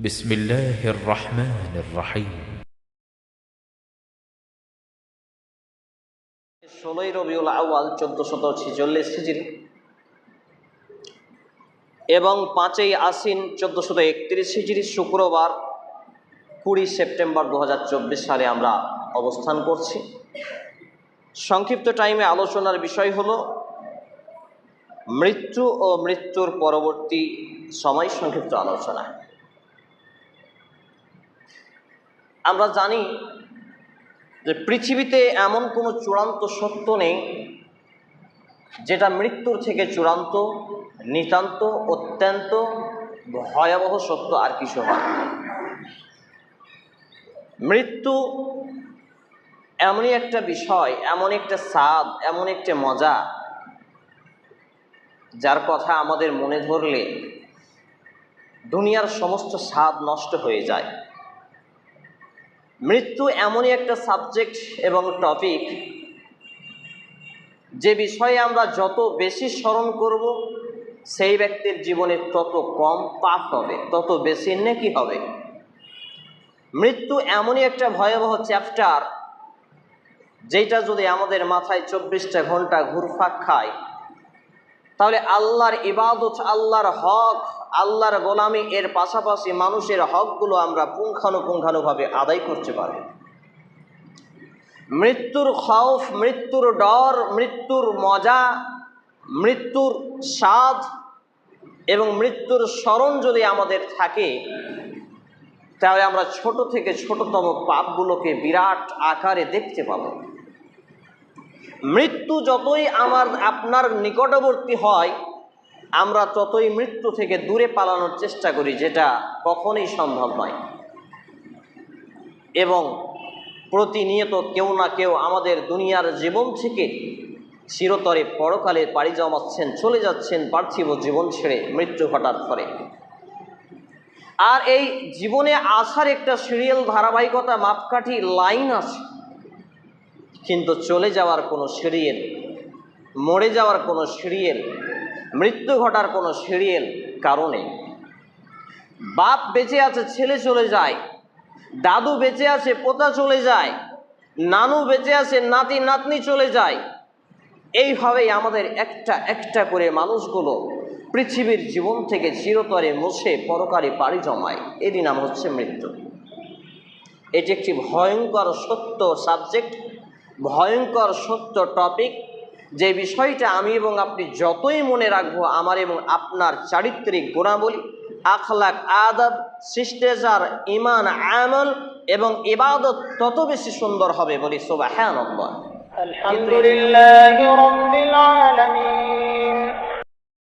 بسم الله الرحمن الرحيم ষোলোই রবিউল আউয়াল চোদ্দ শত ছেচল্লিশ হিজড়ি এবং পাঁচই আশ্বিন চোদ্দ শত একত্রিশ হিজড়ি শুক্রবার কুড়ি সেপ্টেম্বর দু সালে আমরা অবস্থান করছি সংক্ষিপ্ত টাইমে আলোচনার বিষয় হলো মৃত্যু ও মৃত্যুর পরবর্তী সময় সংক্ষিপ্ত আলোচনা আমরা জানি যে পৃথিবীতে এমন কোনো চূড়ান্ত সত্য নেই যেটা মৃত্যুর থেকে চূড়ান্ত, নিতান্ত, অত্যন্ত ভয়াবহ সত্য আর কিছু হয়। মৃত্যু এমনই একটা বিষয় এমন একটা স্বাদ এমন একটা মজা, যার কথা আমাদের মনে ধরলে দুনিয়ার সমস্ত স্বাদ নষ্ট হয়ে যায় মৃত্যু এমনই একটা সাবজেক্ট এবং টপিক যে বিষয়ে আমরা যত বেশি স্মরণ করব, সেই ব্যক্তির জীবনে তত কম পাপ হবে, তত বেশি নেকি হবে। মৃত্যু এমনই একটা ভয়াবহ চ্যাপ্টার যেটা যদি আমাদের মাথায় চব্বিশটা ঘণ্টা ঘুরফাক খায় তাহলে আল্লাহর ইবাদত, আল্লাহর হক, আল্লাহর গোলামি এর পাশাপাশি মানুষের হকগুলো আমরা পুঙ্খানুপুঙ্খানুভাবে আদায় করতে পারি। মৃত্যুর খৌফ, মৃত্যুর ডর, মৃত্যুর মজা, মৃত্যুর স্বাদ এবং মৃত্যুর স্মরণ যদি আমাদের থাকে, তাহলে আমরা ছোট থেকে ছোটতম পাপগুলোকে বিরাট আকারে দেখতে পাবো। মৃত্যু যতই আমার, আপনার নিকটবর্তী হয়, আমরা ততই মৃত্যু থেকে দূরে পালানোর চেষ্টা করি, যেটা কখনোই সম্ভব নয়। এবং প্রতিনিয়ত কেউ না কেউ আমাদের দুনিয়ার জীবন থেকে চিরতরে পরকালে পাড়ি জমাচ্ছেন, চলে যাচ্ছেন পার্থিব জীবন ছেড়ে মৃত্যু ঘটার পরে। আর এই জীবনে আসার একটা সিরিয়াল ধারাবাহিকতা, মাপকাঠি লাইন আছে। কিন্তু চলে যাওয়ার কোনো সিরিয়াল মরে যাওয়ার কোনো সিরিয়াল মৃত্যু ঘটার কোনো সিরিয়াল কারণে বাপ বেঁচে আছে, ছেলে চলে যায়, দাদু বেঁচে আছে, পোতা চলে যায়, নানু বেঁচে আছে, নাতি, নাতনি চলে যায়। এইভাবেই আমাদের একটা একটা করে মানুষগুলো পৃথিবীর জীবন থেকে চিরতরে মুছে পরকারে পাড়ি জমায়। এরই নাম হচ্ছে মৃত্যু। এটি একটি ভয়ঙ্কর সত্য সাবজেক্ট ভয়ঙ্কর সত্য টপিক যে বিষয়টা আমি এবং আপনি যতই মনে রাখব আমার এবং আপনার চারিত্রিক গুণাবলী, আখলাক, আদব শিষ্টাচার ইমান আমল এবং ইবাদত তত বেশি সুন্দর হবে বলি সোবা হ্যাঁ নম্বর আলহামদুলিল্লাহ